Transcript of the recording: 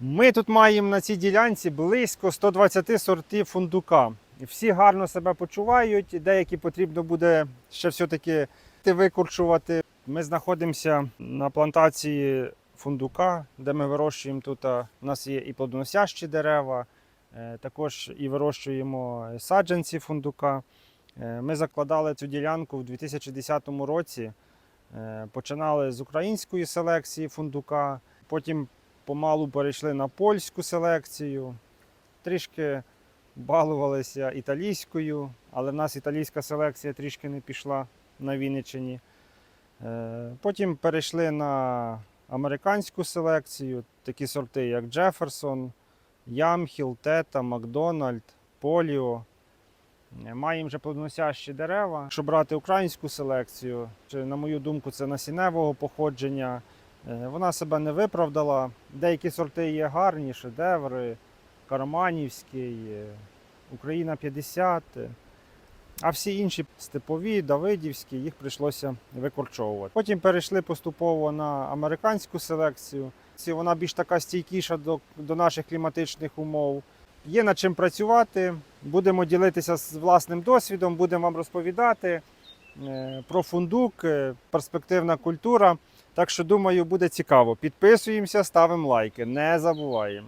Ми тут маємо на цій ділянці близько 120 сортів фундука. Всі гарно себе почувають, деякі потрібно буде ще все-таки викорчувати. Ми знаходимося на плантації фундука, де ми вирощуємо тут. У нас є і плодоносящі дерева, е, також і вирощуємо саджанці фундука. Е, Ми закладали цю ділянку в 2010 році. Е, Починали з української селекції фундука, потім помалу перейшли на польську селекцію, трішки балувалися італійською, але в нас італійська селекція трішки не пішла на Вінниччині. Е, Потім перейшли на американську селекцію, такі сорти, як Джеферсон, Ямхіл, Тета, Макдональд, Поліо. Е, Маємо вже плодоносящі дерева. Якщо брати українську селекцію, на мою думку, це насінневого походження. Е, Вона себе не виправдала. Деякі сорти є гарні, шедеври, Караманівський, е, Україна 50. е, А всі інші степові, Давидівські, їх прийшлося викорчовувати. Потім перейшли поступово на американську селекцію. Вона більш така стійкіша до, до наших кліматичних умов. Є над чим працювати. Будемо ділитися з власним досвідом, будемо вам розповідати е, про фундук, перспективна культура. Так що думаю, буде цікаво. Підписуємося, ставимо лайки, не забуваємо.